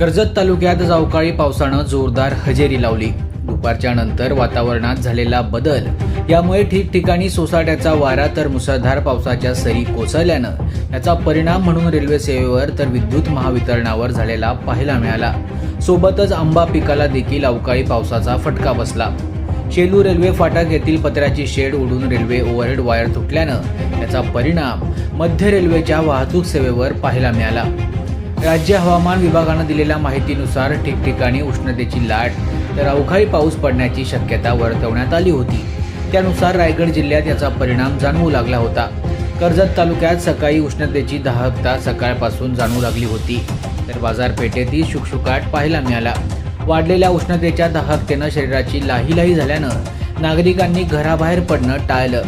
कर्जत तालुक्यात अवकाळी पावसानं जोरदार हजेरी लावली. दुपारच्या नंतर वातावरणात झालेला बदल. यामुळे ठिकठिकाणी सोसाट्याचा वारा तर मुसळधार पावसाच्या सरी कोसळल्यानं याचा परिणाम म्हणून रेल्वे सेवेवर तर विद्युत महावितरणावर झालेला पाहायला मिळाला. सोबतच आंबा पिकाला देखील अवकाळी पावसाचा फटका बसला. शेलू रेल्वे फाटक येथील पत्र्याची शेड उडून रेल्वे ओव्हरहेड वायर तुटल्यानं याचा परिणाम मध्य रेल्वेच्या वाहतूक सेवेवर पाहायला मिळाला. राज्य हवामान विभागानं दिलेल्या माहितीनुसार ठिकठिकाणी उष्णतेची लाट तर अवकाळी पाऊस पडण्याची शक्यता वर्तवण्यात आली होती. त्यानुसार रायगड जिल्ह्यात याचा परिणाम जाणवू लागला होता. कर्जत तालुक्यात सकाळी उष्णतेची दाहकता सकाळपासून जाणवू लागली होती. तर बाजारपेठेतही शुकशुकाट पाहायला मिळाला. वाढलेल्या उष्णतेच्या दाहकतेनं शरीराची लाहीलाही झाल्यानं नागरिकांनी घराबाहेर पडणं टाळलं.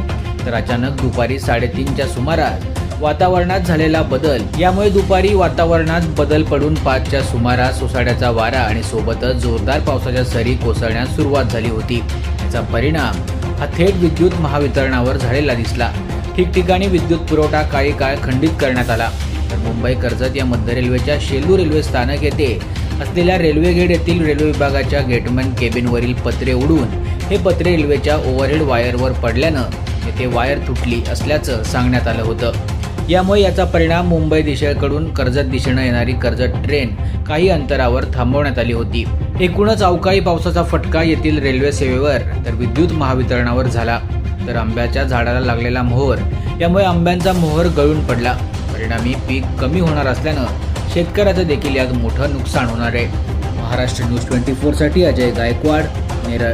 तर अचानक दुपारी साडेतीनच्या सुमारास वातावरणात झालेला बदल. यामुळे दुपारी वातावरणात बदल पडून पाचच्या सुमारास सोसाट्याचा वारा आणि सोबतच जोरदार पावसाच्या सरी कोसळण्यास सुरुवात झाली होती. याचा परिणाम हा थेट विद्युत महावितरणावर झालेला दिसला. ठिकठिकाणी विद्युत पुरवठा काही काळ खंडित करण्यात आला. तर मुंबई कर्जत या मध्य रेल्वेच्या शेलू रेल्वे स्थानक येथे असलेल्या रेल्वे गेट येथील रेल्वे विभागाच्या गेटमॅन केबिनवरील पत्रे उडून हे पत्रे रेल्वेच्या ओव्हरहेड वायरवर पडल्यानं येथे वायर तुटली असल्याचं सांगण्यात आलं होतं. यामुळे याचा परिणाम मुंबई दिशेकडून कर्जत दिशेनं येणारी कर्जत ट्रेन काही अंतरावर थांबवण्यात आली होती. एकूणच अवकाळी पावसाचा फटका येथील रेल्वे सेवेवर तर विद्युत महावितरणावर झाला. तर आंब्याच्या झाडाला लागलेला मोहर यामुळे आंब्यांचा मोहर गळून पडला. परिणामी पीक कमी होणार असल्यानं शेतकऱ्याचं देखील यात मोठं नुकसान होणार आहे. महाराष्ट्र न्यूज ट्वेंटी फोरसाठी अजय गायकवाड नेरळ